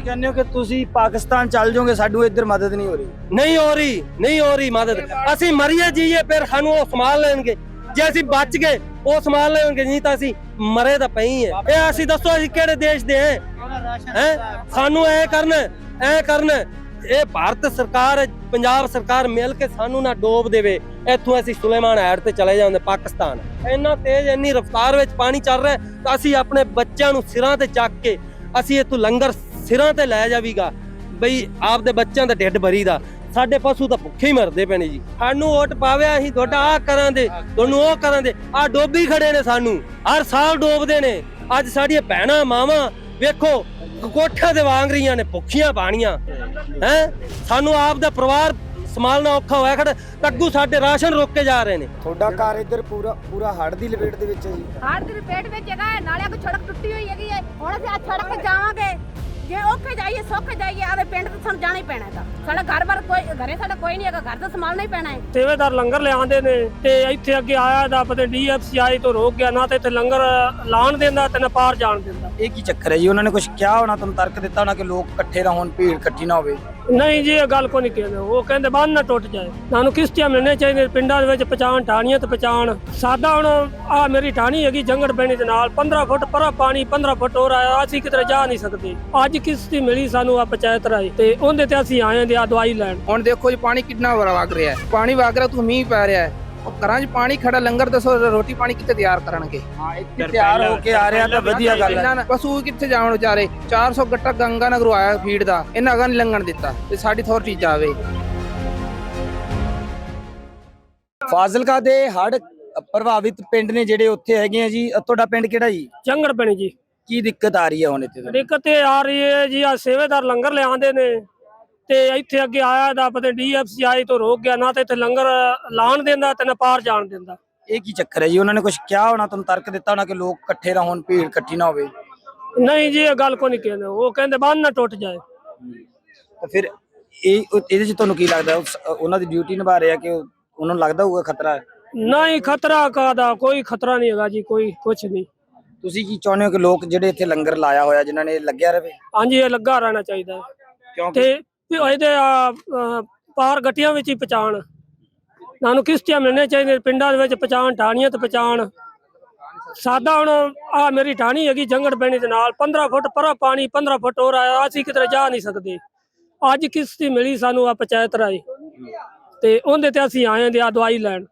ਤੁਸੀਂ ਕਹਿੰਦੇ ਹੋ ਕਿ ਤੁਸੀਂ ਪਾਕਿਸਤਾਨ ਚੱਲ ਜਾਓਗੇ ਸਾਨੂੰ ਇੱਧਰ ਮਦਦ ਨਹੀਂ ਹੋ ਰਹੀ। ਨਹੀਂ ਹੋ ਰਹੀ ਨਹੀਂ ਹੋ ਰਹੀ ਮਦਦ। ਅਸੀਂ ਮਰੀਏ ਜੀਏ ਫਿਰ ਸਾਨੂੰ ਉਹ ਸੰਭਾਲ ਲੈਣਗੇ। ਜੇ ਅਸੀਂ ਬਚ ਗਏ ਉਹ ਸੰਭਾਲ ਲੈਣਗੇ ਨਹੀਂ ਤਾਂ ਅਸੀਂ ਮਰੇ ਤਾਂ ਪਈ ਹੈ ਇਹ ਅਸੀਂ ਦੱਸੋ ਅਸੀਂ ਕਿਹੜੇ ਦੇਸ਼ ਦੇ ਹੈ? ਹੈ ਸਾਨੂੰ ਐ ਕਰਨ ਐ ਕਰਨ ਇਹ ਭਾਰਤ ਸਰਕਾਰ ਪੰਜਾਬ ਸਰਕਾਰ ਮਿਲ ਕੇ ਸਾਨੂੰ ਨਾ ਡੋਬ ਦੇਵੇ। ਇੱਥੋਂ ਅਸੀਂ ਸੁਲੇਮਾਨ ਹੈਡ ਤੇ ਚਲੇ ਜਾਂਦੇ ਪਾਕਿਸਤਾਨ। ਇੰਨਾ ਤੇਜ਼ ਇੰਨੀ ਰਫ਼ਤਾਰ ਵਿੱਚ ਪਾਣੀ ਚੱਲ ਰਿਹਾ ਹੈ, ਤਾਂ ਅਸੀਂ ਆਪਣੇ ਬੱਚਿਆਂ ਨੂੰ ਸਿਰਾਂ ਤੇ ਚੱਕ ਕੇ ਅਸੀਂ ਇੱਥੋਂ ਲੰਗਰ ਸਿਰਾਂ ਤੇ ਲੈ ਜਾਵੀਗਾ। ਬਈ ਆਪਦੇ ਬੱਚਿਆਂ ਦਾ ਢਿੱਡ ਭਰੀ ਦਾ ਸਾਡੇ ਪਸ਼ੂ ਤਾਂ ਭੁੱਖੇ ਹੀ ਮਰਦੇ ਨੇ ਜੀ। ਸਾਨੂੰ ਓਟ ਪਾਵਿਆ ਅਸੀਂ ਤੁਹਾਡਾ ਆ ਕਰਾਂਦੇ ਤੁਹਾਨੂੰ ਉਹ ਕਰਾਂਦੇ ਆ ਡੋਬੀ ਖੜੇ ਨੇ ਸਾਨੂੰ। ਹਰ ਸਾਲ ਡੋਬਦੇ ਨੇ। ਅੱਜ ਸਾਡੀਆਂ ਭੈਣਾਂ ਮਾਵਾਂ ਵੇਖੋ ਕੋਠਿਆਂ ਦੇ ਵਾਂਗ ਰਹੀਆਂ ਨੇ ਭੁੱਖੀਆਂ ਬਾਣੀਆਂ ਹੈ? ਸਾਨੂੰ ਆਪ ਦਾ ਪਰਿਵਾਰ ਸੰਭਾਲਣਾ ਔਖਾ ਹੋਇਆ ਖੜਾ। ਤੱਗੂ ਸਾਡੇ ਰਾਸ਼ਨ ਰੋਕ ਕੇ ਜਾ ਰਹੇ ਨੇ। ਤੁਹਾਡਾ ਘਰ ਇੱਧਰ ਪੂਰਾ ਪੂਰਾ ਹੜ ਦੀ ਲਪੇਟ ਦੇ ਵਿੱਚ ਹੈ ਜੀ। ਹਾਰ ਦੀ ਪੇਟ ਵਿੱਚ ਹੈਗਾ ਨਾਲੇ ਕੋ ਸੜਕ ਟੁੱਟੀ ਹੋਈ ਹੈਗੀ ਹੈ। ਹੁਣ ਅਸੀਂ ਆ ਸੜਕ ਤੇ ਜਾਵਾਂਗੇ। ਜੇ ਔਖੇ ਜਾਈਏ ਸੌਖੇ ਜਾਈਏ ਆਦੇ ਪਿੰਡ ਤੋਂ ਸਾਨੂੰ ਜਾਣਾ ਹੀ ਪੈਣਾ ਹੈਗਾ। ਸਾਡਾ ਘਰ ਬਾਰ ਕੋਈ ਘਰੇ ਸਾਡਾ ਕੋਈ ਨਹੀਂ ਹੈਗਾ ਘਰ ਤਾਂ ਸੰਭਾਲਣਾ ਹੀ ਪੈਣਾ ਹੈ। ਸੇਵੇਦਾਰ ਲੰਗਰ ਲਿਆਉਂਦੇ ਨੇ ਤੇ ਇੱਥੇ ਅੱਗੇ ਆਇਆ ਦਾ ਪਤਾ ਡੀਐਫਸੀ ਆਈ ਤੋਂ ਰੋਕ ਗਿਆ ਨਾ ਤੇ ਇੱਥੇ ਲੰਗਰ ਲਾਣ ਦਿੰਦਾ ਤੇ ਨਾ ਪਾਰ ਜਾਣ ਦਿੰਦਾ। ਇਹ ਕੀ ਚੱਕਰ ਹੈ ਜੀ? ਉਹਨਾਂ ਨੇ ਕੁਝ ਕਿਹਾ ਹੋਣਾ ਤੁਹਾਨੂੰ ਤਰਕ ਦਿੱਤਾ ਹੋਣਾ ਕਿ ਲੋਕ ਇਕੱਠੇ ਨਾ ਹੋਣ ਭੀੜ ਇਕੱਠੀ ਨਾ ਹੋਵੇ? ਨਹੀਂ ਜੀ, ਇਹ ਗੱਲ ਕੋ ਨਹੀਂ ਕਹਿੰਦੇ। ਉਹ ਕਹਿੰਦੇ ਬੰਨ ਨਾ ਟੁੱਟ ਜਾਏ। ਸਾਨੂੰ ਕਿਸ਼ਤੀਆਂ ਮਿਲਣੇ ਚਾਹੀਦੇ ਪਿੰਡਾਂ ਦੇ ਵਿੱਚ ਪਛਾਣ ਟਾਣੀਆਂ ਤੇ ਪਛਾਣ। ਸਾਡਾ ਹੁਣ ਆ ਮੇਰੀ ਟਾਣੀ ਹੈਗੀ ਜੰਗੜ ਬੈਣੀ ਦੇ ਨਾਲ। 15 ਫੁੱਟ ਪਰਾ ਪਾਣੀ 15 ਫੁੱਟ ਹੋਰ ਆਇਆ। ਅਸੀਂ ਕਿਤੇ ਜਾ ਨਹੀਂ ਸਕਦੇ। ਅੱਜ ਕਿਸ਼ਤੀ ਮਿਲੀ ਸਾਨੂੰ ਆ ਪੰਚਾਇਤ ਰਾਈ ਤੇ ਉਹਦੇ ਤੇ ਅਸੀਂ ਆਏ ਦੇ ਆ ਦਵਾਈ ਲੈਣ। ਹੁਣ ਦੇਖੋ ਜੀ, ਪਾਣੀ ਕਿੰਨਾ ਵਰ ਵਗ ਰਿਹਾ ਹੈ। ਪਾਣੀ ਵਗ ਰਿਹਾ ਤੂੰ ਮੀਂਹ ਪੈ ਰਿਹਾ ਹੈ। ਉਹ ਘਰਾਂ 'ਚ ਪਾਣੀ ਖੜਾ ਲੰਗਰ ਦੱਸੋ ਰੋਟੀ ਪਾਣੀ ਕਿੱਥੇ ਤਿਆਰ ਕਰਨਗੇ? ਹਾਂ ਇੱਥੇ ਤਿਆਰ ਹੋ ਕੇ ਆ ਰਿਹਾ ਤਾਂ ਵਧੀਆ ਗੱਲ ਹੈ। ਪਸ਼ੂ ਕਿੱਥੇ ਜਾਣ ਵਿਚਾਰੇ? 400 ਗੱਟਾ ਗੰਗਾ ਨਗਰੋਂ ਆਇਆ ਫੀਡ ਦਾ ਇਹਨਾਂ ਅਗਾਂ ਨਹੀਂ ਲੰਘਣ ਦਿੱਤਾ ਤੇ ਸਾਡੀ ਥੋੜੀ ਚੀਜ਼ ਆਵੇ। ਫਾਜ਼ਿਲਕਾ ਦੇ ਹੜ ਪ੍ਰਭਾਵਿਤ ਪਿੰਡ ਨੇ ਜਿਹੜੇ ਉੱਥੇ ਹੈਗੇ ਆ ਜੀ ਤੁਹਾਡਾ ਪਿੰਡ ਕਿਹੜਾ ਜੀ? ਜੰਗੜ ਬੈਣੀ ਜੀ। ਕੀ ਦਿੱਕਤ ਆ ਰਹੀ ਹੈ ਹੁਣ ਇੱਥੇ ਦਿੱਕਤ ਇਹ ਆ ਰਹੀ ਹੈ ਜੀ ਆ ਸੇਵੇਦਾਰ ਲੰਗਰ ਲਿਆਉਂਦੇ ਨੇ। ਤੇ ਇੱਥੇ ਅੱਗੇ ਆਇਆ ਦਾ ਪਤਾ ਡੀਐਫਸੀ ਆਈ ਤੋਂ ਰੋਕ ਗਿਆ ਨਾ ਤੇ ਇੱਥੇ ਲੰਗਰ ਲਾਣ ਦਿੰਦਾ ਤੇ ਨਾ ਪਾਰ ਜਾਣ ਦਿੰਦਾ। ਇਹ ਕੀ ਚੱਕਰ ਹੈ ਜੀ? ਉਹਨਾਂ ਨੇ ਕੁਝ ਕਿਹਾ ਹੋਣਾ? ਤੁਹਾਨੂੰ ਤਰਕ ਦਿੱਤਾ ਹੋਣਾ ਕਿ ਲੋਕ ਇਕੱਠੇ ਨਾ ਹੋਣ ਭੀੜ ਇਕੱਠੀ ਨਾ ਹੋਵੇ? ਨਹੀਂ ਜੀ ਇਹ ਗੱਲ ਕੋ ਨਹੀਂ ਕਹਿੰਦੇ। ਉਹ ਕਹਿੰਦੇ ਬੰਨ ਨਾ ਟੁੱਟ ਜਾਏ। ਤਾਂ ਫਿਰ ਇਹ ਇਹਦੇ 'ਚ ਤੁਹਾਨੂੰ ਕੀ ਲੱਗਦਾ? ਉਹਨਾਂ ਦੀ ਡਿਊਟੀ ਨਿਭਾ ਰਹੇ ਆ ਕਿ ਉਹ- ਉਹਨਾਂ ਨੂੰ ਲੱਗਦਾ ਹੋਊਗਾ ਖਤਰਾ? ਹੈ ਨਹੀਂ ਖਤਰਾ ਕਾਦਾ ਕੋਈ ਖਤਰਾ ਨਹੀਂ ਹੈਗਾ ਜੀ ਕੋਈ ਕੁਛ ਨਹੀਂ ਤੁਸੀਂ ਕੀ ਚਾਹੁੰਦੇ ਹੋ ਕਿ ਲੋਕ ਜਿਹੜੇ ਇੱਥੇ ਲੰਗਰ ਲਾਇਆ ਹੋਇਆ ਜਿਨ੍ਹਾਂ ਨੇ ਲੱਗਿਆ ਰਵੇ ਹਾਂਜੀ ਇਹ ਲੱਗਾ ਰਹਿਣਾ ਚਾਹੀਦਾ। ਹੈ। ਕਿਉਂਕਿ ਤੇ ਵੀ ਇਹਦੇ ਆ, ਪਾਰ ਗੱਟੀਆਂ ਵਿੱਚ ਹੀ ਪਛਾਣ। ਸਾਨੂੰ ਕਿਸ਼ਤੀਆਂ ਮਿਲਣੇ ਚਾਹੀਦੇ ਪਿੰਡਾਂ ਦੇ ਵਿੱਚ ਪਛਾਣ ਟਾਣੀਆਂ ਤੇ ਪਛਾਣ। ਸਾਡਾ ਹੁਣ ਆ ਮੇਰੀ ਟਾਣੀ ਹੈਗੀ ਜੰਗੜ ਬੈਣੀ ਦੇ ਨਾਲ 15 ਫੁੱਟ ਪਰਾ ਪਾਣੀ 15 ਫੁੱਟ ਹੋਰ ਆਇਆ ਅਸੀਂ ਕਿਤੇ ਜਾ ਨਹੀਂ ਸਕਦੇ। ਅੱਜ ਕਿਸ਼ਤੀ ਮਿਲੀ ਸਾਨੂੰ ਆ ਪੰਚਾਇਤ ਰਾਈ ਤੇ ਉਹਦੇ ਤੇ ਅਸੀਂ ਆਏ ਦੇ ਆ ਦਵਾਈ ਲੈਣ।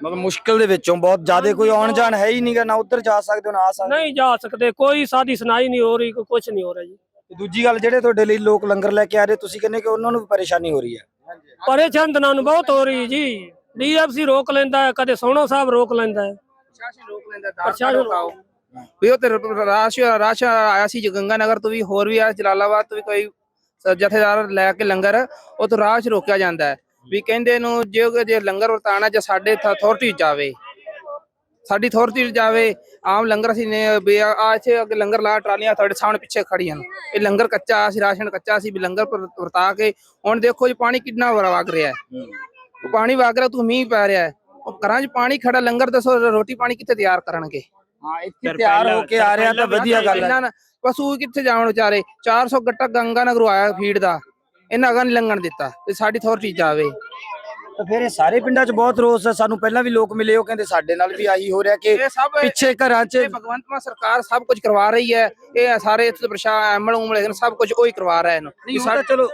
ਮਤਲਬ ਮੁਸ਼ਕਲ ਦੇ ਵਿੱਚੋਂ ਬਹੁਤ ਜ਼ਿਆਦਾ ਕੋਈ ਆਉਣ ਜਾਣ ਹੈ ਹੀ ਨਹੀਂਗਾ ਨਾ ਉੱਧਰ ਜਾ ਸਕਦੇ ਹੋ ਨਾ ਆ ਸਕਦੇ। ਨਹੀਂ ਜਾ ਸਕਦੇ ਕੋਈ ਸਾਡੀ ਸੁਣਾਈ ਨਹੀਂ ਹੋ ਰਹੀ ਕੋਈ ਕੁਝ ਨਹੀਂ ਹੋ ਰਿਹਾ ਜੀ। ਤੇ ਦੂਜੀ ਗੱਲ ਜਿਹੜੇ ਤੁਹਾਡੇ ਲਈ ਲੋਕ ਲੰਗਰ ਲੈ ਕੇ ਆ ਰਹੇ ਤੁਸੀਂ ਕਹਿੰਦੇ ਕਿ ਉਹਨਾਂ ਨੂੰ ਵੀ ਪਰੇਸ਼ਾਨੀ ਹੋ ਰਹੀ ਹੈ। ਪਰੇਸ਼ਾਨ ਤਾਂ ਨੂੰ ਬਹੁਤ ਹੋ ਰਹੀ ਜੀ। ਡੀਐਫਸੀ ਰੋਕ ਲੈਂਦਾ ਹੈ ਕਦੇ ਸੋਹਣਾ ਸਾਹਿਬ ਰੋਕ ਲੈਂਦਾ ਹੈ। ਪ੍ਰਸ਼ਾਸਨ ਰੋਕ ਲੈਂਦਾ ਪ੍ਰਸ਼ਾਸਨ ਰੋਕਾਓ ਵੀ ਉਹ ਤੇ ਰਾਸ਼ ਰਾਸ਼ ਆਇਆ ਸੀ ਗੰਗਾ ਨਗਰ ਤੋਂ ਵੀ ਹੋਰ ਵੀ ਆ ਜਲਾਲਾਬਾਦ ਤੋਂ ਵੀ ਕੋਈ ਜਥੇਦਾਰ ਲੈ ਕੇ ਲੰਗਰ ਉਹ ਤੋਂ ਰਾਸ਼ ਰੋਕਿਆ ਜਾਂਦਾ ਹੈ। ਵੀ ਕਹਿੰਦੇ ਨੂੰ ਜੇ ਜੇ ਲੰਗਰ ਵਰਤਾਣਾ ਜਾਂ ਸਾਡੇ ਅਥਾਰਟੀ ਜਾਵੇ ਸਾਡੀ ਅਥਾਰਟੀ ਜਾਵੇ ਆਮ ਲੰਗਰ ਅਸੀਂ ਨੇ ਆ ਇੱਥੇ ਅੱਗੇ ਲੰਗਰ ਲਾ ਟਰਾਲੀਆਂ ਤੁਹਾਡੇ ਸਾਹਮਣੇ ਪਿੱਛੇ ਖੜੀਆਂ ਨੇ। ਇਹ ਲੰਗਰ ਕੱਚਾ ਸੀ ਰਾਸ਼ਨ ਕੱਚਾ ਸੀ ਵੀ ਲੰਗਰ ਪਰ- ਵਰਤਾ ਕੇ ਹੁਣ ਦੇਖੋ ਜੀ ਪਾਣੀ ਕਿੰਨਾ ਵਰ ਵਗ ਰਿਹਾ ਹੈ। ਉਹ ਪਾਣੀ ਵਗ ਰਿਹਾ ਤੂੰ ਮੀਂਹ ਪੈ ਰਿਹਾ ਹੈ। ਉਹ ਘਰਾਂ 'ਚ ਪਾਣੀ ਖੜਾ ਲੰਗਰ ਦੱਸੋ ਰੋਟੀ ਪਾਣੀ ਕਿੱਥੇ ਤਿਆਰ ਕਰਨਗੇ? ਹਾਂ ਇੱਥੇ ਤਿਆਰ ਹੋ ਕੇ ਆ ਰਿਹਾ ਤਾਂ ਵਧੀਆ ਗੱਲ ਹੈ। ਪਸ਼ੂ ਕਿੱਥੇ ਜਾਣ ਵਿਚਾਰੇ? 400 ਗੱਟਾ ਗੰਗਾ ਨਗਰੋਂ ਆਇਆ ਫੀਡ ਦਾ। ਇਹਨਾਂ ਅਗਾਂ ਨਹੀਂ ਲੰਘਣ ਦਿੱਤਾ ਤੇ ਸਾਡੀ ਚੀਜ਼ ਆਵੇ ਤਾਂ ਫਿਰ ਇਹ ਸਾਰੇ ਪਿੰਡਾਂ 'ਚ ਬਹੁਤ ਰੋਸ ਹੈ ਸਾਨੂੰ ਪਹਿਲਾਂ ਵੀ ਲੋਕ ਮਿਲੇ ਉਹ ਕਹਿੰਦੇ ਸਾਡੇ ਨਾਲ ਵੀ ਆਹੀ ਹੋ ਰਿਹਾ ਕਿ ਇਹ ਸਭ ਪਿੱਛੇ ਘਰਾਂ 'ਚ ਇਹ ਭਗਵੰਤ ਮਾਨ ਸਰਕਾਰ ਸਭ ਕੁਝ ਕਰਵਾ ਰਹੀ ਹੈ। ਇਹ ਸਾਰੇ ਇੱਥੇ ਪ੍ਰਸ਼ਾ ਐਮਲ ਉਮਲ ਸਭ ਕੁਝ ਉਹੀ ਕਰਵਾ ਰਿਹਾ ਇਹਨੂੰ। ਨਹੀਂ ਉਹ ਤਾਂ ਚਲੋ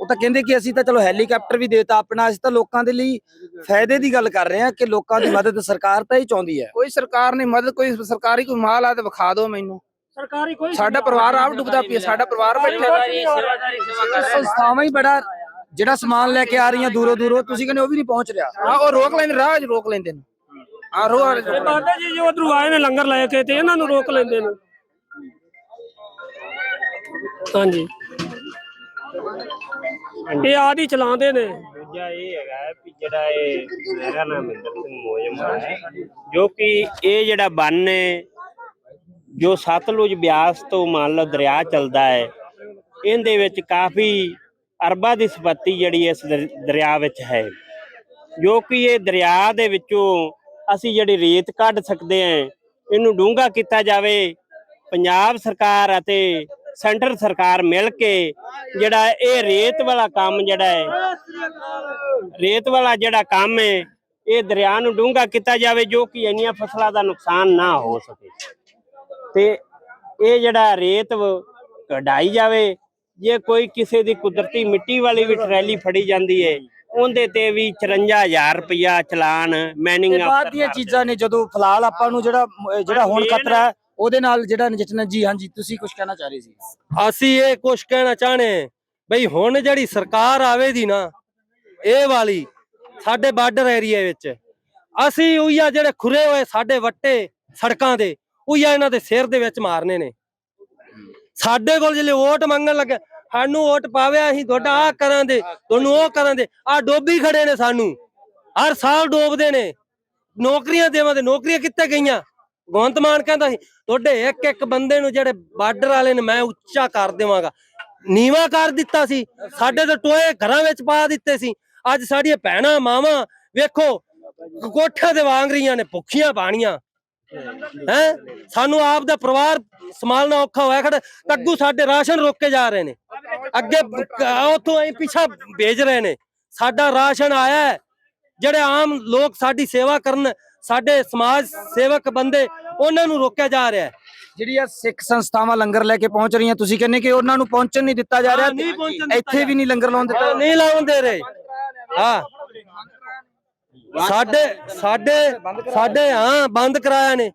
ਉਹ ਤਾਂ ਕਹਿੰਦੇ ਕਿ ਅਸੀਂ ਤਾਂ ਚਲੋ ਹੈਲੀਕਾਪਟਰ ਵੀ ਦੇਤਾ ਆਪਣਾ ਅਸੀਂ ਤਾਂ ਲੋਕਾਂ ਦੇ ਲਈ ਫਾਇਦੇ ਦੀ ਗੱਲ ਕਰ ਰਹੇ ਹਾਂ ਕਿ ਲੋਕਾਂ ਦੀ ਮਦਦ ਸਰਕਾਰ ਤਾਂ ਹੀ ਚਾਹੁੰਦੀ ਹੈ। ਕੋਈ ਸਰਕਾਰ ਨੇ ਮਦਦ ਕੋਈ ਸਰਕਾਰੀ ਕੋਈ ਮਾਲ ਆ ਤੇ ਵਿਖਾ ਦਿਓ ਮੈਨੂੰ। ਸਰਕਾਰੀ ਕੋਈ ਸਾਡਾ ਪਰਿਵਾਰ ਆਪ ਡੁੱਬਦਾ ਪਿਆ ਸਾਡਾ ਪਰਿਵਾਰ ਬੈਠਾ ਸੰਸਥਾਵਾਂ ਹੀ ਬੜਾ ਜਿਹੜਾ ਸਮਾਨ ਲੈ ਕੇ ਆ ਰਹੀਆਂ ਦੂਰੋਂ ਦੂਰੋਂ ਤੁਸੀਂ ਕਹਿੰਦੇ ਉਹ ਵੀ ਨਹੀਂ ਪਹੁੰਚ ਰਿਹਾ। ਆ ਉਹ ਰੋਕ ਲੈਂਦੇ ਰਾਹ 'ਚ ਰੋਕ ਲੈਂਦੇ ਨੇ। ਆ ਰੋ ਇਹ ਬਾਬਾ ਜੀ ਜੋ ਉਧਰੋਂ ਆਏ ਨੇ ਲੰਗਰ ਲੈ ਕੇ ਤੇ ਇਹਨਾਂ ਨੂੰ ਰੋਕ ਲੈਂਦੇ ਨੇ। ਹਾਂਜੀ। ਇਹ ਆਦੀ ਚਲਾਉਂਦੇ ਨੇ। ਦੂਜਾ ਇਹ ਹੈਗਾ ਵੀ ਜਿਹੜਾ ਇਹ ਮੇਰਾ ਨਾਮ ਮਹਿੰਦਰ ਸਿੰਘ ਮੋਜਮਾ ਹੈ ਜੋ ਕਿ ਇਹ ਜਿਹੜਾ ਬੰਨ ਹੈ ਜੋ ਸਤਲੁਜ ਬਿਆਸ ਤੋਂ ਮੰਨ ਲਓ ਦਰਿਆ ਚੱਲਦਾ ਹੈ ਇਹਦੇ ਵਿੱਚ ਕਾਫੀ ਅਰਬਾਂ ਦੀ ਸੰਪਤੀ ਜਿਹੜੀ ਇਸ ਦਰ- ਦਰਿਆ ਵਿੱਚ ਹੈ। ਜੋ ਕਿ ਇਹ ਦਰਿਆ ਦੇ ਵਿੱਚੋਂ ਅਸੀਂ ਜਿਹੜੀ ਰੇਤ ਕੱਢ ਸਕਦੇ ਹਾਂ, ਇਹਨੂੰ ਡੂੰਘਾ ਕੀਤਾ ਜਾਵੇ, ਪੰਜਾਬ ਸਰਕਾਰ ਅਤੇ ਸੈਂਟਰ ਸਰਕਾਰ ਮਿਲ ਕੇ ਜਿਹੜਾ ਇਹ ਰੇਤ ਵਾਲਾ ਕੰਮ ਜਿਹੜਾ ਹੈ, ਰੇਤ ਵਾਲਾ ਜਿਹੜਾ ਕੰਮ ਹੈ, ਇਹ ਦਰਿਆ ਨੂੰ ਡੂੰਘਾ ਕੀਤਾ ਜਾਵੇ ਜੋ ਕਿ ਇੰਨੀਆਂ ਫਸਲਾਂ ਦਾ ਨੁਕਸਾਨ ਨਾ ਹੋ ਸਕੇ। ਤੇ ਇਹ ਜਿਹੜਾ ਰੇਤ ਕਢਾਈ ਜਾਵੇ ਜੇ ਕੋਈ ਕਿਸੇ ਦੀ ਕੁਦਰਤੀ ਮਿੱਟੀ ਵਾਲੀ ਵੀ ਟਰੈਲੀ ਫੜੀ ਜਾਂਦੀ ਹੈ ਉਹਦੇ ਤੇ ਵੀ 54000 ਰੁਪਇਆ ਚਲਾਨ ਮੈਨਿੰਗ ਇਹ ਬਾਅਦ ਦੀਆਂ ਚੀਜ਼ਾਂ ਨੇ ਜਦੋਂ ਫਿਲਹਾਲ ਆਪਾਂ ਨੂੰ ਜਿਹੜਾ ਜਿਹੜਾ ਹੁਣ ਖਤਰਾ ਹੈ ਉਹਦੇ ਨਾਲ ਜਿਹੜਾ ਨਜਿੱਠਣਾ ਜੀ ਹਾਂਜੀ ਤੁਸੀਂ ਕੁਝ ਕਹਿਣਾ ਚਾਹ ਰਹੇ ਸੀ। ਅਸੀਂ ਇਹ ਕੁਝ ਕਹਿਣਾ ਚਾਹਣੇ ਬਈ ਹੁਣ ਜਿਹੜੀ ਸਰਕਾਰ ਆਵੇ ਦੀ ਨਾ ਇਹ ਵਾਲੀ ਸਾਡੇ ਬਾਰਡਰ ਏਰੀਆ ਵਿੱਚ ਅਸੀਂ ਉਈਆ ਜਿਹੜੇ ਖੁਰੇ ਹੋਏ ਸਾਡੇ ਵੱਟੇ ਸੜਕਾਂ ਦੇ ਉਈਆ ਇਹਨਾਂ ਦੇ ਸਿਰ ਦੇ ਵਿੱਚ ਮਾਰਨੇ ਨੇ। ਸਾਡੇ ਕੋਲ ਜਿਹੜੇ ਵੋਟ ਮੰਗਣ ਲੱਗੇ ਸਾਨੂੰ ਵੋਟ ਪਾਵਿਆ ਅਸੀਂ ਤੁਹਾਡਾ ਆ ਕਰਾਂ ਦੇ ਤੁਹਾਨੂੰ ਉਹ ਕਰਾਂ ਦੇ ਆ ਡੋਬੀ ਖੜੇ ਨੇ ਸਾਨੂੰ। ਹਰ ਸਾਲ ਡੋਬਦੇ ਨੇ। ਨੌਕਰੀਆਂ ਦੇਵਾਂ ਤੇ ਨੌਕਰੀਆਂ ਕਿੱਥੇ ਗਈਆਂ? ਭਗਵੰਤ ਮਾਨ ਕਹਿੰਦਾ ਸੀ, ਤੁਹਾਡੇ ਇੱਕ ਇੱਕ ਬੰਦੇ ਨੂੰ ਜਿਹੜੇ ਬਾਰਡਰ ਵਾਲੇ ਨੇ, ਮੈਂ ਉੱਚਾ ਕਰ ਦੇਵਾਂਗਾ। ਨੀਵਾ ਕਰ ਦਿੱਤਾ ਸੀ। ਸਾਡੇ ਤਾਂ ਟੋਏ ਘਰਾਂ ਵਿੱਚ ਪਾ ਦਿੱਤੇ ਸੀ। ਅੱਜ ਸਾਡੀਆਂ ਭੈਣਾਂ, ਮਾਵਾਂ, ਵੇਖੋ, ਕੋਠਿਆਂ ਦੇ ਵਾਂਗ ਰਹੀਆਂ ਨੇ, ਭੁੱਖੀਆਂ ਬਾਣੀਆਂ। ਹੈ? ਸਾਨੂੰ ਆਪ ਦਾ ਪਰਿਵਾਰ ਸੰਭਾਲਣਾ ਔਖਾ ਹੋਇਆ ਖੜਾ। ਕੱਗੂ ਸਾਡੇ ਰਾਸ਼ਨ ਰੋਕ ਕੇ ਜਾ ਰਹੇ ਨੇ। ਅੱਗੇ ਉਥੋਂ ਅਸੀਂ ਪਿੱਛਾ ਭੇਜ ਰਹੇ ਨੇ। ਸਾਡਾ ਰਾਸ਼ਨ ਆਇਆ। ਜਿਹੜੇ ਆਮ ਲੋਕ ਸਾਡੀ ਸੇਵਾ ਕਰਨ ਸਾਡੇ ਸਮਾਜ ਸੇਵਕ ਬੰਦੇ ਉਹਨਾਂ ਨੂੰ ਰੋਕਿਆ ਜਾ ਰਿਹਾ ਹੈ। ਜਿਹੜੀਆਂ ਸਿੱਖ ਸੰਸਥਾਵਾਂ ਲੰਗਰ ਲੈ ਕੇ ਪਹੁੰਚ ਰਹੀਆਂ ਤੁਸੀਂ ਕਹਿੰਦੇ ਕਿ ਉਹਨਾਂ ਨੂੰ ਪਹੁੰਚਣ ਨਹੀਂ ਦਿੱਤਾ ਜਾ ਰਿਹਾ। ਇੱਥੇ ਵੀ ਨਹੀਂ ਲੰਗਰ ਲਾਉਣ ਦਿੱਤਾ ਨਹੀਂ ਲਾਉਣ ਦੇ ਰਹੇ। ਹਾਂ। ਸਾਡੇ ਸਾਡੇ ਸਾਡੇ ਹਾਂ ਬੰਦ ਕਰਾਇਆ ਨੇ।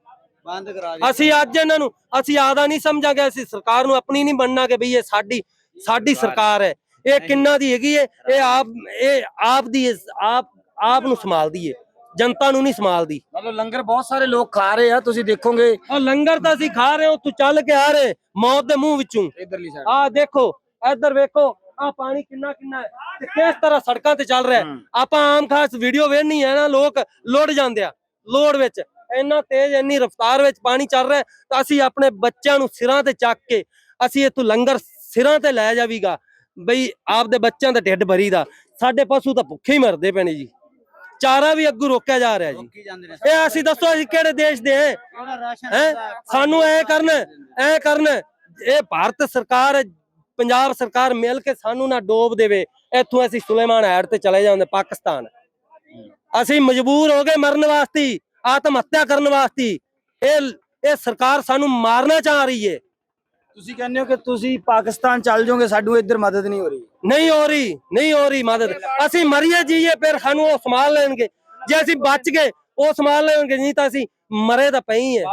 ਬੰਦ ਕਰਾ ਅਸੀਂ ਅੱਜ ਇਹਨਾਂ ਨੂੰ ਅਸੀਂ ਆਦਾ ਨਹੀਂ ਸਮਝਾਂਗੇ ਅਸੀਂ ਸਰਕਾਰ ਨੂੰ ਆਪਣੀ ਨਹੀਂ ਮੰਨਣਾ ਕਿ ਬਈ ਇਹ ਸਾਡੀ ਸਾਡੀ ਸਰਕਾਰ ਹੈ। ਇਹ ਕਿੰਨਾ ਦੀ ਹੈਗੀ ਹੈ ਇਹ ਆਪ ਇਹ ਆਪ ਦੀ ਆਪ ਆਪ ਨੂੰ ਸੰਭਾਲਦੀ ਹੈ ਜਨਤਾ ਨੂੰ ਨਹੀਂ ਸੰਭਾਲਦੀ। ਮਤਲਬ ਲੰਗਰ ਬਹੁਤ ਸਾਰੇ ਲੋਕ ਖਾ ਰਹੇ ਆ ਤੁਸੀਂ ਦੇਖੋਗੇ। ਉਹ ਲੰਗਰ ਤਾਂ ਅਸੀਂ ਖਾ ਰਹੇ ਹਾਂ ਤੂੰ ਚੱਲ ਕੇ ਆ ਰਹੇ। ਮੌਤ ਦੇ ਮੂੰਹ ਵਿੱਚੋਂ। ਇਧਰਲੀ ਸਾਈਡ ਆ ਦੇਖੋ ਇੱਧਰ ਵੇਖੋ। ਆ ਪਾਣੀ ਕਿੰਨਾ ਕਿੰਨਾ ਹੈ ਤੇ ਕਿਸ ਤਰ੍ਹਾਂ ਸੜਕਾਂ ਤੇ ਚੱਲ ਰਿਹਾ ਹੈ। ਆਪਾਂ ਆਮ ਖਾਸ ਵੀਡੀਓ ਵੇਖਣੀ ਹੈ ਨਾ ਲੋਕ ਲੁੱਟ ਜਾਂਦੇ ਆ ਲੋੜ ਵਿੱਚ। ਇੰਨਾ ਤੇਜ਼ ਇੰਨੀ ਰਫ਼ਤਾਰ ਵਿੱਚ ਪਾਣੀ ਚੱਲ ਰਿਹਾ ਹੈ, ਤਾਂ ਅਸੀਂ ਆਪਣੇ ਬੱਚਿਆਂ ਨੂੰ ਸਿਰਾਂ ਤੇ ਚੱਕ ਕੇ ਅਸੀਂ ਇੱਥੋਂ ਲੰਗਰ ਸਿਰਾਂ ਤੇ ਲੈ ਜਾਵੀਗਾ। ਬਈ ਆਪਦੇ ਬੱਚਿਆਂ ਦਾ ਢਿੱਡ ਭਰੀ ਦਾ ਸਾਡੇ ਪਸ਼ੂ ਤਾਂ ਭੁੱਖੇ ਹੀ ਮਰਦੇ ਪਏ ਨੇ ਜੀ। ਚਾਰਾ ਵੀ ਅੱਗੂ ਰੋਕਿਆ ਜਾ ਰਿਹਾ ਜੀ। ਇਹ ਅਸੀਂ ਦੱਸੋ ਅਸੀਂ ਕਿਹੜੇ ਦੇਸ਼ ਦੇ ਹੈ? ਹੈਂ? ਸਾਨੂੰ ਐ ਕਰਨ ਐ ਕਰਨ ਇਹ ਭਾਰਤ ਸਰਕਾਰ ਪੰਜਾਬ ਸਰਕਾਰ ਮਿਲ ਕੇ ਸਾਨੂੰ ਨਾ ਡੋਬ ਦੇਵੇ ਇੱਥੋਂ ਅਸੀਂ ਸੁਲੇਮਾਨ ਹੈਡ ਤੇ ਚਲੇ ਜਾਂਦੇ ਪਾਕਿਸਤਾਨ। ਅਸੀਂ ਮਜਬੂਰ ਹੋ ਗਏ ਮਰਨ ਵਾਸਤੇ ਆਤਮ ਹੱਤਿਆ ਕਰਨ ਵਾਸਤੇ। ਇਹ ਇਹ ਸਰਕਾਰ ਸਾਨੂੰ ਮਾਰਨਾ ਚਾਹ ਰਹੀ ਹੈ ਤੁਸੀਂ ਕਹਿੰਦੇ ਹੋ ਕਿ ਤੁਸੀਂ ਪਾਕਿਸਤਾਨ ਚੱਲ ਜਾਓਗੇ ਸਾਨੂੰ ਇੱਧਰ ਮਦਦ ਨਹੀਂ ਹੋ ਰਹੀ। ਨਹੀਂ ਹੋ ਰਹੀ ਨਹੀਂ ਹੋ ਰਹੀ ਮਦਦ। ਅਸੀਂ ਮਰੀਏ ਜੀਏ ਫਿਰ ਸਾਨੂੰ ਉਹ ਸੰਭਾਲ ਲੈਣਗੇ। ਜੇ ਅਸੀਂ ਬਚ ਗਏ ਉਹ ਸੰਭਾਲ ਲੈਣਗੇ ਨਹੀਂ ਤਾਂ ਅਸੀਂ ਮਰੇ ਤਾਂ ਪਈ ਹੈ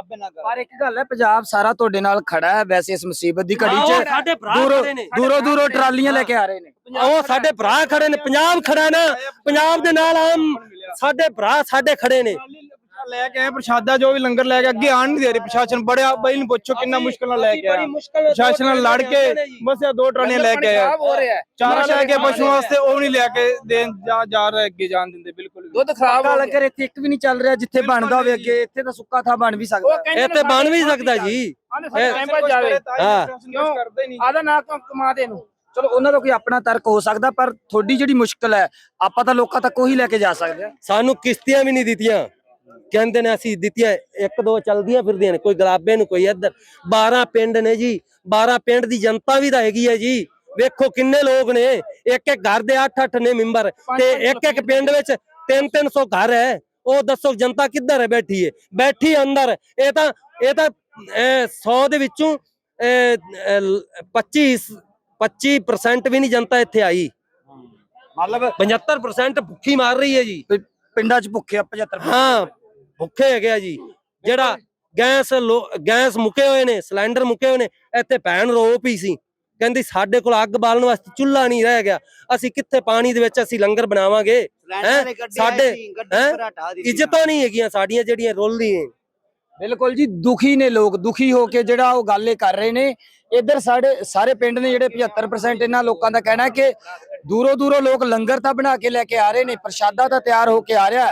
ਪਰ ਇੱਕ ਗੱਲ ਹੈ ਪੰਜਾਬ ਸਾਰਾ ਤੁਹਾਡੇ ਨਾਲ ਖੜਾ ਹੈ ਵੈਸੇ ਇਸ ਮੁਸੀਬਤ ਦੀ ਘੜੀ 'ਚ ਉਹ ਸਾਡੇ ਭਰਾ ਦੂਰੋਂ ਖੜੇ ਨੇ। ਦੂਰੋਂ ਦੂਰੋਂ ਟਰਾਲੀਆਂ ਲੈ ਕੇ ਆ ਰਹੇ ਨੇ। ਉਹ ਸਾਡੇ ਭਰਾ ਖੜੇ ਨੇ ਪੰਜਾਬ ਖੜਾ ਨਾ ਪੰਜਾਬ ਦੇ ਨਾਲ ਆਮ ਸਾਡੇ ਭਰਾ ਸਾਡੇ ਖੜੇ ਨੇ। ਲੈ ਕੇ ਆਏ ਪ੍ਰਸ਼ਾਦਾ ਜੋ ਵੀ ਲੰਗਰ ਲੈ ਕੇ ਅੱਗੇ ਆਣ ਨਹੀਂ ਦੇ ਰਹੇ। ਪ੍ਰਸ਼ਾਸਨ ਬੜਿਆ ਬਈ ਨੂੰ ਪੁੱਛੋ ਕਿੰਨਾ ਮੁਸ਼ਕਲ ਨਾਲ ਲੈ ਕੇ ਆਇਆ। ਪ੍ਰਸ਼ਾਸਨ ਨਾਲ ਲੜ ਕੇ ਬਸ ਇਹ ਦੋ ਟਰਾਲੀਆਂ ਲੈ ਕੇ ਆਇਆ ਹੋ ਰਿਹਾ ਹੈ। ਚਾਰਾ ਲੈ ਕੇ ਪਸ਼ੂਆਂ ਵਾਸਤੇ ਉਹ ਨਹੀਂ ਲੈ ਕੇ ਦੇਣ ਜਾ ਜਾ ਰਹੇ ਅੱਗੇ ਜਾਣ ਦਿੰਦੇ ਬਿਲਕੁਲ। ਦੁੱਧ ਖਰਾਬ ਹੋ ਗਿਆ। ਇੱਥੇ ਇੱਕ ਵੀ ਨਹੀਂ ਚੱਲ ਰਿਹਾ ਜਿੱਥੇ ਬਣਦਾ ਹੋਵੇ ਅੱਗੇ। ਇੱਥੇ ਤਾਂ ਸੁੱਕਾ ਥਾਂ ਬਣ ਵੀ ਸਕਦਾ। ਤੇ ਬਣ ਵੀ ਸਕਦਾ ਜੀ। ਇਹ- ਟਾਈਮ ਪਰ ਜਾਵੇ। ਹਾਂ। ਕਿਉਂ? ਕਰਦੇ ਨਹੀਂ। ਆਦਾ ਨਾ ਕਮਾ ਦੇ ਨੂੰ ਚਲੋ ਉਹਨਾਂ ਦਾ ਕੋਈ ਆਪਣਾ ਤਰਕ ਹੋ ਸਕਦਾ ਪਰ ਤੁਹਾਡੀ ਜਿਹੜੀ ਮੁਸ਼ਕਲ ਹੈ ਆਪਾਂ ਤਾਂ ਲੋਕਾਂ ਤੱਕ ਉਹੀ ਲੈ ਕੇ ਜਾ ਸਕਦੇ ਹਾਂ। ਸਾਨੂੰ ਕਿਸ਼ਤੀਆਂ ਵੀ ਨਹੀਂ ਦਿੱਤੀਆਂ। ਕਹਿੰਦੇ ਨੇ ਅਸੀਂ ਦਿੱਤੀਆਂ ਇੱਕ ਦੋ ਚਲਦੀਆਂ ਫਿਰਦੀਆਂ ਨੇ ਕੋਈ ਗਲਾਬੇ ਨੂੰ ਕੋਈ ਇੱਧਰ। 12 ਪਿੰਡ ਨੇ ਜੀ 12 ਪਿੰਡ ਦੀ ਜਨਤਾ ਵੀ ਤਾਂ ਹੈਗੀ ਹੈ ਜੀ। ਵੇਖੋ ਕਿੰਨੇ ਲੋਕ ਨੇ ਇੱਕ ਇੱਕ ਘਰ ਦੇ 8-8 ਨੇ ਮੈਂਬਰ ਤੇ ਇੱਕ ਇੱਕ ਪਿੰਡ ਵਿੱਚ 3-300 ਘਰ ਹੈ। ਉਹ ਦੱਸੋ ਜਨਤਾ ਕਿੱਧਰ ਹੈ ਬੈਠੀ ਹੈ? ਬੈਠੀ ਅੰਦਰ। ਇਹ ਤਾਂ ਇਹ ਤਾਂ 100 ਦੇ ਵਿੱਚੋਂ ਅਹ, ਅਹ, 25 25% ਵੀ ਨਹੀਂ ਜਨਤਾ ਇੱਥੇ ਆਈ। ਮਤਲਬ 75% ਭੁੱਖੀ ਮਾਰ ਰਹੀ ਹੈ ਜੀ। ਪਿੰਡਾਂ 'ਚ ਭੁੱਖੇ ਆ 75 ਹਾਂ ਭੁੱਖੇ ਹੈਗੇ ਆ ਜੀ। ਜਿਹੜਾ ਗੈਸ ਗੈਸ ਮੁੱਕੇ ਹੋਏ ਨੇ ਸਿਲੰਡਰ ਮੁੱਕੇ ਹੋਏ ਨੇ ਇੱਥੇ ਭੈਣ ਰੋ ਪਈ ਸੀ। ਕਹਿੰਦੀ ਸਾਡੇ ਕੋਲ ਅੱਗ ਬਾਲਣ ਵਾਸਤੇ ਚੁੱਲ੍ਹਾ ਨਹੀਂ ਰਹਿ ਗਿਆ। ਅਸੀਂ ਕਿੱਥੇ ਪਾਣੀ ਦੇ ਵਿੱਚ ਅਸੀਂ ਲੰਗਰ ਬਣਾਵਾਂਗੇ? ਹੈਂ? ਸਾਡੇ ਹੈਂ? ਇੱਜ਼ਤਾਂ ਨਹੀਂ ਹੈਗੀਆਂ ਸਾਡੀਆਂ ਜਿਹੜੀਆਂ ਰੋਲਦੀਆਂ ਬਿਲਕੁਲ ਜੀ ਦੁਖੀ ਨੇ ਲੋਕ ਦੁਖੀ ਹੋ ਕੇ ਜਿਹੜਾ ਉਹ ਗੱਲ ਇਹ ਕਰ ਰਹੇ ਨੇ। ਇੱਧਰ ਸਾਡੇ ਸਾਰੇ ਪਿੰਡ ਨੇ ਜਿਹੜੇ 75% ਇਹਨਾਂ ਲੋਕਾਂ ਦਾ ਕਹਿਣਾ ਹੈ ਕਿ ਦੂਰੋਂ ਦੂਰੋਂ ਲੋਕ ਲੰਗਰ ਤਾਂ ਬਣਾ ਕੇ ਲੈ ਕੇ ਆ ਰਹੇ ਨੇ, ਪ੍ਰਸ਼ਾਦਾ ਤਾਂ ਤਿਆਰ ਹੋ ਕੇ ਆ ਰਿਹਾ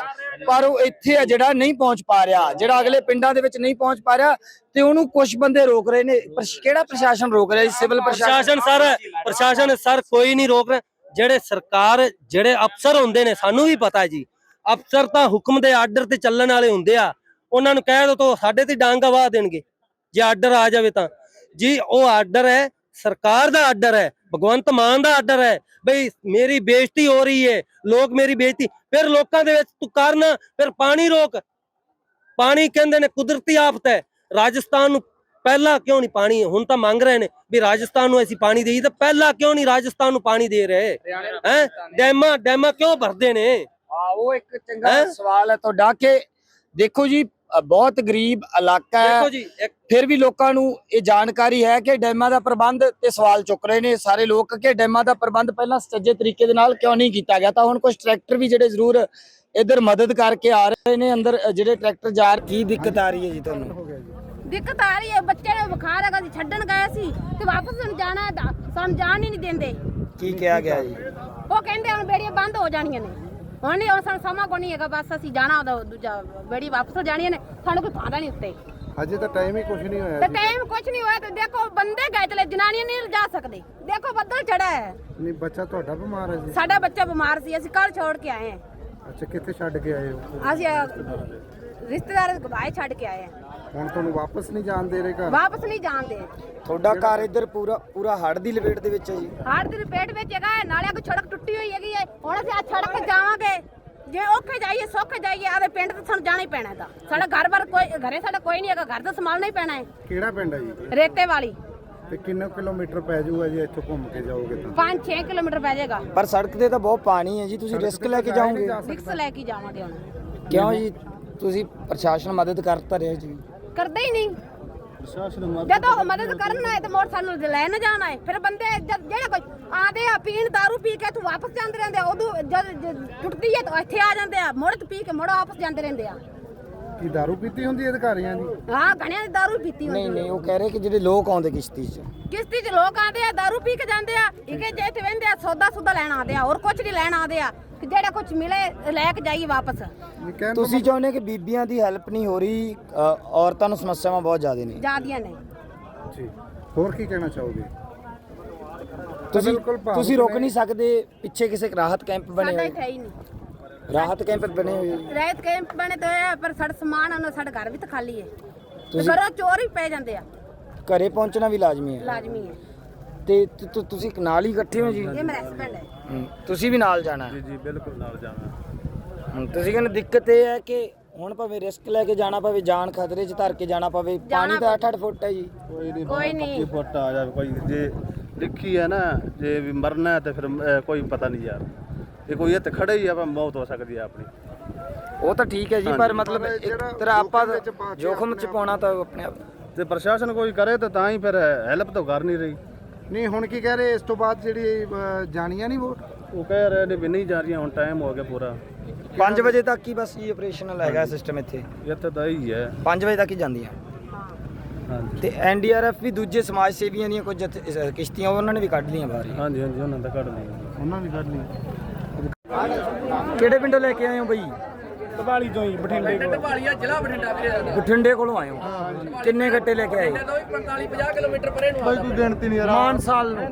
ਪਰ ਉਹ ਇੱਥੇ ਆ ਜਿਹੜਾ ਨਹੀਂ ਪਹੁੰਚ ਪਾ ਰਿਹਾ, ਜਿਹੜਾ ਅਗਲੇ ਪਿੰਡਾਂ ਦੇ ਵਿੱਚ ਨਹੀਂ ਪਹੁੰਚ ਪਾ ਰਿਹਾ ਤੇ ਉਹਨੂੰ ਕੁਝ ਬੰਦੇ ਰੋਕ ਰਹੇ ਨੇ। ਪ੍ਰਸ਼- ਕਿਹੜਾ ਪ੍ਰਸ਼ਾਸਨ ਰੋਕ ਰਿਹਾ ਜੀ? ਸਿਵਲ ਪ੍ਰਸ਼ਾਸਨ ਸਰ ਪ੍ਰਸ਼ਾਸਨ ਸਰ ਕੋਈ ਨਹੀਂ ਰੋਕ ਰਿਹਾ। ਜਿਹੜੇ ਸਰਕਾਰ, ਜਿਹੜੇ ਅਫਸਰ ਹੁੰਦੇ ਨੇ, ਸਾਨੂੰ ਵੀ ਪਤਾ ਜੀ। ਅਫਸਰ ਤਾਂ ਹੁਕਮ ਦੇ ਆਰਡਰ ਤੇ ਚੱਲਣ ਵਾਲੇ ਹੁੰਦੇ ਆ। ਉਹਨਾਂ ਨੂੰ ਕਹਿ ਦੋ ਤਾਂ ਸਾਡੇ ਤੇ ਡਾਂਗਾ ਵਾਹ ਦੇਣਗੇ। ਜੇ ਆਰਡਰ ਆ ਜਾਵੇ ਤਾਂ। ਜੀ, ਉਹ ਆਰਡਰ ਹੈ ਸਰਕਾਰ ਦਾ ਆਰਡਰ ਹੈ ਭਗਵੰਤ ਮਾਨ ਦਾ ਆਰਡਰ ਹੈ ਬਈ ਮੇਰੀ ਬੇਇੱਜ਼ਤੀ ਹੋ ਰਹੀ ਹੈ ਲੋਕ ਮੇਰੀ ਬੇਇੱਜ਼ਤੀ ਫਿਰ ਲੋਕਾਂ ਦੇ ਵਿੱਚ ਤੂੰ ਕਰਨ ਫਿਰ ਪਾਣੀ ਰੋਕ। ਪਾਣੀ ਕਹਿੰਦੇ ਨੇ ਕੁਦਰਤੀ ਆਫਤ ਹੈ ਰਾਜਸਥਾਨ ਨੂੰ ਪਹਿਲਾਂ ਕਿਉਂ ਨਹੀਂ ਪਾਣੀ ਹੁਣ ਤਾਂ ਮੰਗ ਰਹੇ ਨੇ ਵੀ ਰਾਜਸਥਾਨ ਨੂੰ ਅਸੀਂ ਪਾਣੀ ਦੇਈ ਤਾਂ ਪਹਿਲਾਂ ਕਿਉਂ ਨਹੀਂ ਰਾਜਸਥਾਨ ਨੂੰ ਪਾਣੀ ਦੇ ਰਹੇ? ਹੈ? ਡੈਮਾਂ ਡੈਮਾਂ ਕਿਉਂ ਭਰਦੇ ਨੇ? ਹਾਂ ਉਹ ਇੱਕ ਚੰਗਾ? ਸਵਾਲ ਹੈ ਤੁਹਾਡਾ ਕਿ ਦੇਖੋ ਜੀ ਬਹੁਤ ਗਰੀਬ ਇਲਾਕਾ ਹੈ। ਜੀ ਫਿਰ ਵੀ ਲੋਕਾਂ ਨੂੰ ਇਹ ਜਾਣਕਾਰੀ ਹੈ ਕਿ ਡੈਮਾਂ ਦਾ ਪ੍ਰਬੰਧ ਤੇ ਸਵਾਲ ਚੁੱਕ ਰਹੇ ਨੇ ਸਾਰੇ ਲੋਕ ਕਿ ਡੈਮਾਂ ਦਾ ਪ੍ਰਬੰਧ ਪਹਿਲਾਂ ਸੱਜੇ ਤਰੀਕੇ ਦੇ ਨਾਲ ਕਿਉਂ ਨਹੀਂ ਕੀਤਾ ਗਿਆ? ਤਾਂ ਹੁਣ ਕੁਝ ਟਰੈਕਟਰ ਵੀ ਜਿਹੜੇ ਜ਼ਰੂਰ ਇਧਰ ਮਦਦ ਕਰਕੇ ਆ ਰਹੇ ਨੇ ਅੰਦਰ ਜਿਹੜੇ ਟਰੈਕਟਰ ਜਾ ਰਹੇ ਕੀ ਦਿੱਕਤ ਆ ਰਹੀ ਹੈ ਜੀ ਤੁਹਾਨੂੰ? ਦਿੱਕਤ ਆ ਰਹੀ ਹੈ ਬੱਚੇ ਨੇ ਬੁਖਾਰ ਹੈਗਾ ਸੀ ਛੱਡਣ ਗਏ ਸੀ ਤੇ ਵਾਪਸ ਸਾਨੂੰ ਜਾਣਾ ਸਾਨੂੰ ਜਾਣ ਹੀ ਨਹੀਂ ਦਿੰਦੇ। ਕੀ ਕਿਹਾ ਗਿਆ ਜੀ? ਉਹ ਕਹਿੰਦੇ ਹੁਣ ਬੇੜੀਆਂ ਬੰਦ ਹੋ ਜਾਣੀਆਂ ਨੇ। ਹੁਣ ਨਹੀਂ ਹੁਣ ਸਾਨੂੰ ਸਮਾਂ ਕੋਈ ਨਹੀਂ ਹੈਗਾ ਬਸ ਅਸੀਂ ਜਾਣਾ ਉਹਦਾ ਦੂਜਾ ਬੇੜੀ ਵਾਪਸ ਹੋ ਜਾਣੀਆਂ ਨੇ ਸਾਨੂੰ ਕੋਈ ਪਾਉਂਦਾ ਨਹੀਂ ਉੱਤੇ। ਅਜੇ ਤਾਂ ਟਾਈਮ ਹੀ ਕੁਝ ਨਹੀਂ ਹੋਇਆ ਤੇ ਟਾਈਮ ਕੁਝ ਨਹੀਂ ਹੋਇਆ ਤੇ ਦੇਖੋ ਬੰਦੇ ਗਏ ਚਲੇ ਜਨਾਨੀਆਂ ਨਹੀਂ ਜਾ ਸਕਦੇ। ਦੇਖੋ ਬੱਦਲ ਚੜਾ ਹੈ। ਨਹੀਂ ਬੱਚਾ ਤੁਹਾਡਾ ਬਿਮਾਰ ਹੈ ਜੀ? ਸਾਡਾ ਬੱਚਾ ਬਿਮਾਰ ਸੀ ਅਸੀਂ ਕੱਲ ਛੋੜ ਕੇ ਆਏ ਹਾਂ। ਅੱਛਾ ਕਿੱਥੇ ਛੱਡ ਕੇ ਆਏ ਹੋ? ਅਸੀਂ ਅਹ, ਰਿਸ਼ਤੇਦਾਰਾਂ ਦੇ ਗਵਾਏ ਛੱਡ ਕੇ ਆਏ ਹਾਂ। ਹੁਣ ਤੁਹਾਨੂੰ ਵਾਪਸ ਨਹੀਂ ਜਾਣ ਦੇ ਰਹੇ ਘਰ? ਵਾਪਸ ਨਹੀਂ ਜਾਣਦੇ ਤੁਹਾਡਾ ਘਰ ਇੱਧਰ ਪੂਰਾ ਪੂਰਾ ਹੜ ਦੀ ਲਪੇਟ ਦੇ ਵਿੱਚ ਹੈ ਜੀ। ਹਾਰ ਦੇ ਪੇਟ ਵਿੱਚ ਹੈਗਾ ਹੈ, ਨਾਲੇ ਕੋ ਸੜਕ ਟੁੱਟੀ ਹੋਈ ਹੈਗੀ ਹੈ। ਹੁਣ ਅਸੀਂ ਆ ਸੜਕ ਜਾਵਾਂਗੇ। ਜੇ ਔਖੇ ਜਾਈਏ ਸੌਖੇ ਜਾਈਏ ਆਦੇ ਪਿੰਡ ਤੇ ਸਾਨੂੰ ਜਾਣਾ ਹੀ ਪੈਣਾ ਤਾਂ ਸਾਡਾ ਘਰ ਬਾਰ ਕੋਈ ਘਰੇ ਸਾਡਾ ਕੋਈ ਨਹੀਂ ਹੈਗਾ ਘਰ ਤਾਂ ਸੰਭਾਲਣਾ ਹੀ ਪੈਣਾ ਹੈ। ਕਿਹੜਾ ਪਿੰਡ ਹੈ ਜੀ? ਰੇਤੇ ਵਾਲੀ। ਤੇ ਕਿੰਨੇ ਕਿਲੋਮੀਟਰ ਪੈ ਜਾਊਗਾ ਜੀ ਇੱਥੋਂ ਘੁੰਮ ਕੇ ਜਾਓਗੇ ਤਾਂ? 5-6 ਕਿਲੋਮੀਟਰ ਪੈ ਜਾਏਗਾ। ਪਰ ਸੜਕ ਤੇ ਤਾਂ ਬਹੁਤ ਪਾਣੀ ਹੈ ਜੀ ਤੁਸੀਂ ਰਿਸਕ ਲੈ ਕੇ ਜਾਓਗੇ। ਰਿਕਸ ਲੈ ਕੇ ਜਾਵਾਂਗੇ ਹੁਣ। ਕਿਉਂ ਜੀ? ਤੁਸੀਂ ਪ੍ਰਸ਼ਾਸਨ ਮਦਦ ਕਰ ਤਾਂ ਰਿਹਾ ਜੀ। ਕਰਦੇ ਹੀ ਨਹੀਂ ਜਦੋਂ ਉਹ ਮਦਦ ਕਰਨਾ ਹੈ ਤੇ ਮੋਟਰ ਸਾਨੂੰ ਲੈ ਨਾ ਜਾਣਾ ਹੈ ਫਿਰ ਬੰਦੇ ਜਦ ਜਿਹੜਾ ਕੋਈ ਆਦੇ ਆ ਪੀਣ दारू ਪੀ ਕੇ ਤੂੰ ਵਾਪਸ ਜਾਂਦੇ ਰਹਿੰਦੇ ਆ ਉਦੋਂ ਜਦ ਜਦ ਟੁੱਟਦੀ ਹੈ ਤਾਂ ਇੱਥੇ ਆ ਜਾਂਦੇ ਆ ਮੁੜ ਪੀ ਕੇ ਮੁੜ ਵਾਪਸ ਜਾਂਦੇ ਰਹਿੰਦੇ ਆ ਕੀ ਦਾਰੂ ਪੀਤੀ ਹੁੰਦੀ ਹੈ ਅਧਿਕਾਰੀਆਂ ਦੀ ਹਾਂ ਘਣਿਆਂ ਦੀ दारू ਪੀਤੀ ਹੋਈ ਨਹੀਂ ਨਹੀਂ ਉਹ ਕਹਿ ਰਹੇ ਕਿ ਜਿਹੜੇ ਲੋਕ ਆਉਂਦੇ ਕਿਸ਼ਤੀ 'ਚ ਕਿਸ਼ਤੀ 'ਚ ਲੋਕ ਆਉਂਦੇ ਆ दारू ਪੀ ਕੇ ਜਾਂਦੇ ਆ ਇਕੇ ਜੇ ਇੱਥੇ ਵਹਿੰਦੇ ਆ ਸੌਦਾ ਸੁਦਾ ਲੈਣ ਆਉਂਦੇ ਆ ਹੋਰ ਕੁਝ ਨਹੀਂ ਲੈਣ ਆਉਂਦੇ ਆ ਕਿ ਜਿਹੜਾ ਕੁਝ ਮਿਲੇ ਲੈ ਕੇ ਜਾਈਏ ਵਾਪਸ। ਤੁਸੀਂ ਚਾਹੁੰਦੇ ਕਿ ਬੀਬੀਆਂ ਦੀ ਹੈਲਪ ਨਹੀਂ ਹੋ ਰਹੀ ਅ, ਔਰਤਾਂ ਨੂੰ ਸਮੱਸਿਆਵਾਂ ਬਹੁਤ ਜ਼ਿਆਦਾ ਨੇ? ਜਾਦੀਆਂ ਨੇ। ਜੀ। ਹੋਰ ਕੀ ਕਹਿਣਾ ਚਾਹੋਗੇ? ਤੁਸੀਂ ਬਿਲਕੁਲ ਭਾਵੁਕ ਤੁਸੀਂ ਰੋਕ ਨੇ। ਨਹੀਂ ਸਕਦੇ ਪਿੱਛੇ ਕਿਸੇ ਰਾਹਤ ਕੈਂਪ ਬਣੇ ਸਾਡਾ ਹੋਏ। ਇੱਥੇ ਹੈ ਹੀ ਨਹੀਂ। ਰਾਹਤ ਕੈਂਪ ਬਣੇ ਹੋਏ। ਰਹਿਤ ਕੈਂਪ ਬਣੇ ਤੇ ਆ, ਪਰ ਸਾਡਾ ਸਮਾਨ ਉਹਨਾਂ ਸਾਡਾ ਘਰ ਵੀ ਤਾਂ ਖਾਲੀ ਹੈ। ਤੇ ਤੁਸੀਂ- ਘਰੋਂ ਚੋਰ ਹੀ ਪੈ ਜਾਂਦੇ ਆ। ਘਰੇ ਪਹੁੰਚਣਾ ਵੀ ਲਾਜ਼ਮੀ ਹੈ। ਲਾਜ਼ਮੀ ਹੈ। ਤੇ ਤੁ- ਤੁ- ਤੁਸੀਂ ਨਾਲ ਹੀ ਇਕੱਠੇ ਹੋ ਜੀ? ਇਹ ਮੇਰਾ ਹਸਬੰਡ ਹੈ। ਤੁਸੀਂ ਵੀ ਨਾਲ ਜਾਣਾ ਹੈ? ਜੀ ਬਿਲਕੁਲ ਨਾਲ ਜਾਣਾ ਹੂੰ, ਤੁਸੀਂ ਕਹਿੰਦੇ ਦਿੱਕਤ ਇਹ ਹੈ ਕਿ ਹੁਣ ਭਾਵੇਂ ਰਿਸਕ ਲੈ ਕੇ ਜਾਣਾ ਪਵੇ ਜਾਨ ਖਤਰੇ 'ਚ ਧਰ ਕੇ ਜਾਣਾ ਪਵੇ ਪਾਣੀ ਤਾਂ 8-8 ਫੁੱਟ ਹੈ ਜੀ। ਕੋਈ ਨਹੀਂ ਕੋਈ ਨਹੀਂ ਫੁੱਟ ਆ ਜਾਵੇ ਕੋਈ ਜੇ ਲਿਖੀ ਹੈ ਨਾ ਜੇ ਵੀ ਮਰਨਾ ਹੈ ਤੇ ਫਿਰ ਅਹ, ਕੋਈ ਪਤਾ ਨਹੀਂ ਯਾਰ। ਇਹ ਕੋਈ ਇੱਥੇ ਖੜਾ ਹੀ ਆ ਪਰ ਮੌਤ ਹੋ ਸਕਦੀ ਹੈ ਆਪਣੀ। ਉਹ ਤਾਂ ਠੀਕ ਹੈ ਜੀ ਪਰ ਮਤਲਬ ਇੱਕ ਤਰ੍ਹਾਂ ਆਪਾਂ ਜੋਖਮ 'ਚ ਪਾਉਣਾ ਤਾਂ ਆਪਣੇ ਆਪ ਤੇ ਪ੍ਰਸ਼ਾਸਨ ਕੋਈ ਕਰੇ ਤਾਂ ਤਾਂ ਹੀ ਫਿਰ ਹੈਲਪ ਤਾਂ ਕਰ ਨਹੀਂ ਰਹੀ। ਨਹੀਂ ਹੁਣ ਕੀ ਕਹਿ ਰਹੇ ਇਸ ਤੋਂ ਬਾਅਦ ਜਿਹੜੀ ਜਾਣੀਆਂ ਨਹੀਂ ਵੋਟ? ਉਹ ਕਹਿ ਰਹੇ ਨੇ ਵੀ ਨਹੀਂ ਜਾ ਰਹੀਆਂ ਹੁਣ ਟਾਈਮ ਹੋ ਗਿਆ ਪੂਰਾ। 5 ਵਜੇ ਤੱਕ ਹੀ ਬਸ ਇਹ ਆਪਰੇਸ਼ਨਲ ਹੈਗਾ ਸਿਸਟਮ ਇੱਥੇ। ਇੱਥੇ ਤਾਂ ਹੀ ਹੈ। 5 ਵਜੇ ਤੱਕ ਹੀ ਜਾਂਦੀਆਂ। ਹਾਂਜੀ। ਤੇ ਐਨਡੀਆਰਐਫ ਵੀ ਦੂਜੇ ਸਮਾਜ ਸੇਵੀਆਂ ਦੀਆਂ ਕੁਝ ਜਥੇ- ਅਹ ਕਿਸ਼ਤੀਆਂ ਉਹਨਾਂ ਨੇ ਵੀ ਕੱਢ ਲਈਆਂ ਬਾਹਰ ਹੀ। ਹਾਂਜੀ ਹਾਂਜੀ ਉਹਨਾਂ ਦਾ ਕੱਢ ਲਿਆ ਉਹਨਾਂ ਨੇ ਕੱਢ ਲਈ ਕਿਹੜੇ ਪਿੰਡੋਂ ਲੈ ਕੇ ਆਏ ਹੋ ਬਈ? ਕਬਾਲੀ ਤੋਂ ਹੀ ਬਠਿੰਡੇ ਕੋਲ। ਬਠਿੰਡੇ ਕੋਲੋਂ ਆਏ ਹੋ? ਕਿੰਨੇ ਗੱਟੇ ਲੈ ਕੇ ਆਏ ਕੋਈ ਕੋਈ ਗਿਣਤੀ ਨਹੀਂ ਮਾਨ ਸਾਲ ਨੂੰ।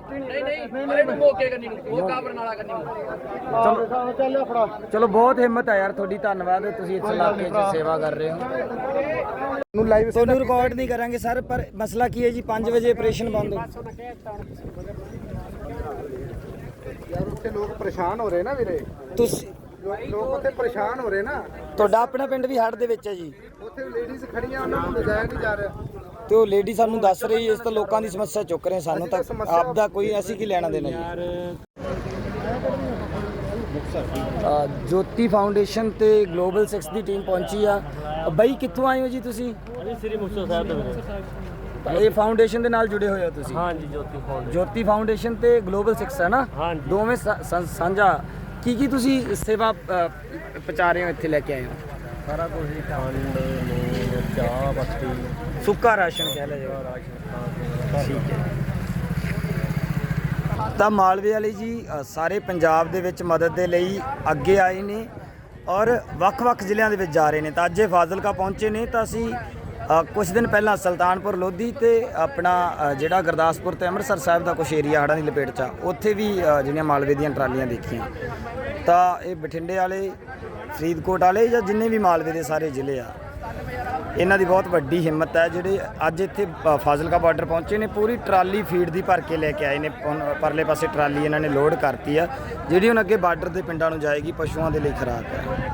ਚਲੋ। ਚਲੋ ਬਹੁਤ ਹਿੰਮਤ ਹੈ ਯਾਰ ਤੁਹਾਡੀ ਧੰਨਵਾਦ ਤੁਸੀਂ ਇਸ ਇਲਾਕੇ 'ਚ ਸੇਵਾ ਕਰ ਰਹੇ ਹੋ। ਨੂੰ ਲਾਈਵ ਤੁਹਾਨੂੰ ਰਿਕਾਰਡ ਨਹੀਂ ਕਰਾਂਗੇ ਸਰ ਪਰ ਮਸਲਾ ਕੀ ਹੈ ਜੀ 5 ਵਜੇ ਆਪਰੇਸ਼ਨ ਬੰਦ ਹੋ ਯਾਰ ਉੱਥੇ ਲੋਕ ਪਰੇਸ਼ਾਨ ਹੋ ਰਹੇ ਨਾ ਵੀਰੇ। ਤੁਸੀਂ ਲੋਕ ਉੱਥੇ ਪਰੇਸ਼ਾਨ ਹੋ ਰਹੇ ਨਾ। ਤੁਹਾਡਾ ਆਪਣਾ ਪਿੰਡ ਵੀ ਹੜ ਦੇ ਵਿੱਚ ਹੈ ਜੀ। ਉੱਥੇ ਲੇਡੀਜ਼ ਖੜੀਆਂ ਉਹਨਾਂ ਨੂੰ ਲਿਜਾਇਆ ਨਹੀਂ ਜਾ ਰਿਹਾ। ਤੇ ਉਹ ਲੇਡੀ ਸਾਨੂੰ ਦੱਸ ਰਹੀ ਇਸ ਤਾਂ ਲੋਕਾਂ ਦੀ ਸਮੱਸਿਆ ਚੁੱਕ ਰਹੇ ਸਾਨੂੰ ਤਾਂ ਆਪ ਦਾ ਕੋਈ ਅਸੀਂ ਕੀ ਲੈਣਾ ਦੇਣਾ ਜੀ? ਜੋਤੀ ਫਾਊਂਡੇਸ਼ਨ ਤੇ ਗਲੋਬਲ 6 ਦੀ ਟੀਮ ਪਹੁੰਚੀ ਆ। ਬਾਈ ਕਿੱਥੋਂ ਆਏ ਹੋ ਜੀ ਤੁਸੀਂ? ਅਸੀਂ ਸ੍ਰੀ ਮੁਕਤਸਰ ਸਾਹਿਬ ਤੋਂ ਵੀਰੇ। ਇਹ ਫਾਊਂਡੇਸ਼ਨ ਦੇ ਨਾਲ ਜੁੜੇ ਹੋਏ ਹੋ ਤੁਸੀਂ? ਹਾਂਜੀ ਜੋਤੀ ਫੌਂਡ ਜੋਤੀ ਫਾਊਂਡੇਸ਼ਨ ਤੇ ਗਲੋਬਲ 6 ਹੈ ਨਾ। ਦੋਵੇਂ ਸਾਂਝਾ ਕੀ ਕੀ ਤੁਸੀਂ ਸੇਵਾ ਅ, ਪਹੁੰਚਾ ਰਹੇ ਹੋ ਇੱਥੇ ਲੈ ਕੇ ਆਏ ਹੋ? ਸਾਰਾ ਕੁਝ ਹੀ ਖੰਡ ਨੂਨ ਚਾਹ ਬੱਤੀ ਸੁੱਕਾ ਰਾਸ਼ਨ ਕਹਿ ਲਿਆ ਜਾਵੇ। ਠੀਕ ਹੈ। ਤਾਂ ਮਾਲਵੇ ਵਾਲੇ ਜੀ ਅ, ਸਾਰੇ ਪੰਜਾਬ ਦੇ ਵਿੱਚ ਮਦਦ ਦੇ ਲਈ ਅੱਗੇ ਆਏ ਨੇ ਔਰ ਵੱਖ-ਵੱਖ ਜ਼ਿਲ੍ਹਿਆਂ ਦੇ ਵਿੱਚ ਜਾ ਰਹੇ ਨੇ। ਤਾਂ ਅੱਜ ਇਹ ਫਾਜ਼ਿਲਕਾ ਪਹੁੰਚੇ ਨੇ ਤਾਂ ਅਸੀਂ ਕੁਝ ਦਿਨ ਪਹਿਲਾਂ ਸੁਲਤਾਨਪੁਰ ਲੋਧੀ ਤੇ ਆਪਣਾ ਜਿਹੜਾ ਗੁਰਦਾਸਪੁਰ ਤੇ ਅੰਮ੍ਰਿਤਸਰ ਸਾਹਿਬ ਦਾ ਕੁਝ ਏਰੀਆ ਹੜ੍ਹਾਂ ਦੀ ਲਪੇਟ 'ਚ ਆ, ਉੱਥੇ ਵੀ ਜਿਹੜੀਆਂ ਮਾਲਵੇ ਦੀਆਂ ਟਰਾਲੀਆਂ ਦੇਖੀਆਂ। ਤਾਂ ਇਹ ਬਠਿੰਡੇ ਵਾਲੇ, ਫਰੀਦਕੋਟ ਵਾਲੇ ਜਾਂ ਜਿੰਨੇ ਵੀ ਮਾਲਵੇ ਦੇ ਸਾਰੇ ਜ਼ਿਲ੍ਹੇ ਆ, ਇਹਨਾਂ ਦੀ ਬਹੁਤ ਵੱਡੀ ਹਿੰਮਤ ਹੈ, ਜਿਹੜੇ ਅੱਜ ਇੱਥੇ ਫਾਜ਼ਿਲਕਾ ਬਾਰਡਰ ਪਹੁੰਚੇ ਨੇ, ਪੂਰੀ ਟਰਾਲੀ ਫੀਡ ਦੀ ਭਰ ਕੇ ਲੈ ਕੇ ਆਏ ਨੇ ਪਰਲੇ ਪਾਸੇ ਟਰਾਲੀ ਇਹਨਾਂ ਨੇ ਲੋਡ ਕਰਤੀ ਆ, ਜਿਹੜੀ ਹੁਣ ਅੱਗੇ ਬਾਰਡਰ ਦੇ ਪਿੰਡਾਂ ਨੂੰ ਜਾਏਗੀ, ਪਸ਼ੂਆਂ ਦੇ ਲਈ ਖੁਰਾਕ ਹੈ।